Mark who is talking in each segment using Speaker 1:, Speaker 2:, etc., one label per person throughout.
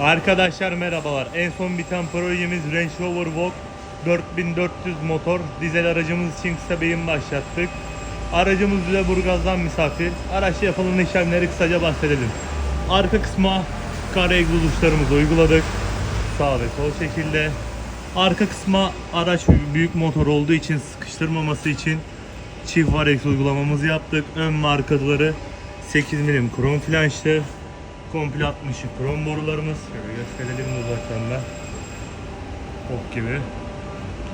Speaker 1: Arkadaşlar merhabalar. En son biten projemiz Range Rover Vogue 4400 motor dizel aracımız için kısa beyin başlattık. Aracımız Lüleburgaz'dan misafir. Araçta yapılan işlemleri kısaca bahsedelim. Arka kısma kare egzoz uçlarımızı uyguladık. Sağ ve sol şekilde. Arka kısma araç büyük motor olduğu için sıkıştırmaması için çift varex uygulamamızı yaptık. Ön ve arkaları 8 milim krom flanşlı. Komple 60 krom borularımız. Şöyle gösterelim uzaktan da. Ok gibi.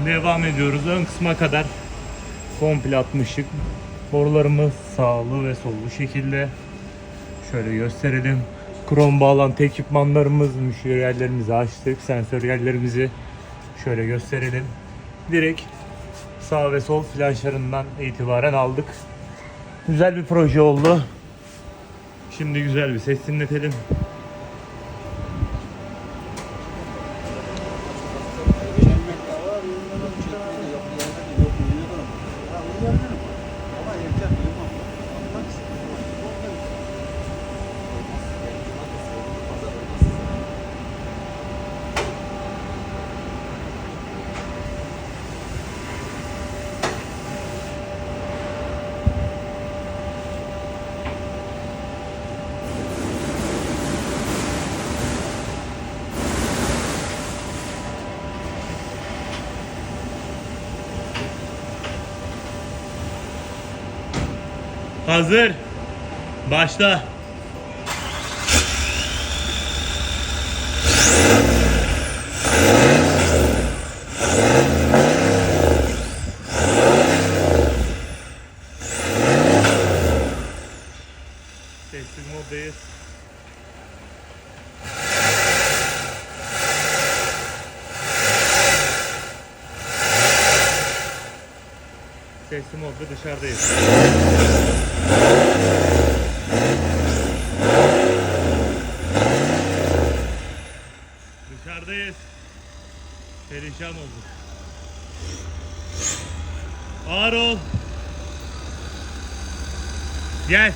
Speaker 1: Devam ediyoruz. Ön kısma kadar komple 60'lık borularımız sağlı ve sollu şekilde. Şöyle gösterelim. Krom bağlantı ekipmanlarımız, müşteri yerlerimizi açtık. Sensör yerlerimizi şöyle gösterelim. Direkt sağ ve sol flanşlarından itibaren aldık. Güzel bir proje oldu. Şimdi güzel bir ses dinletelim. Hazır. Başla. Sessiz moddayız. Sesli modda dışarıdayız. Dışarıdayız. Perişan olduk. Ağır ol. Gel.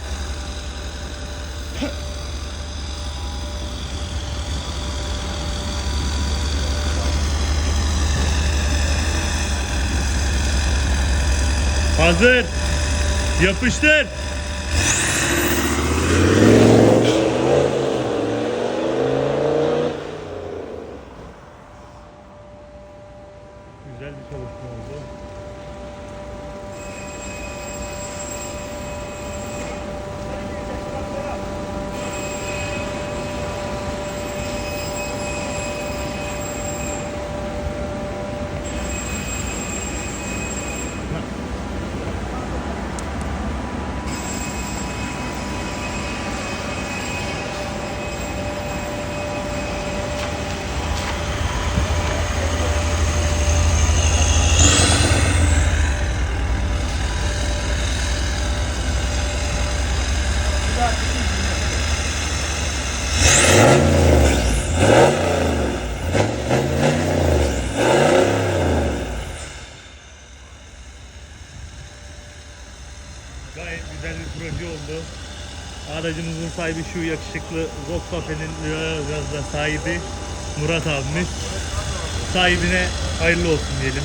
Speaker 1: Hazır. Yapıştır. Güzel bir çalışma oldu. Gayet güzel bir proje oldu. Aracımızın sahibi şu yakışıklı Volkswagen'in Lüleburgaz'da sahibi Murat abimiz. Sahibine hayırlı olsun diyelim.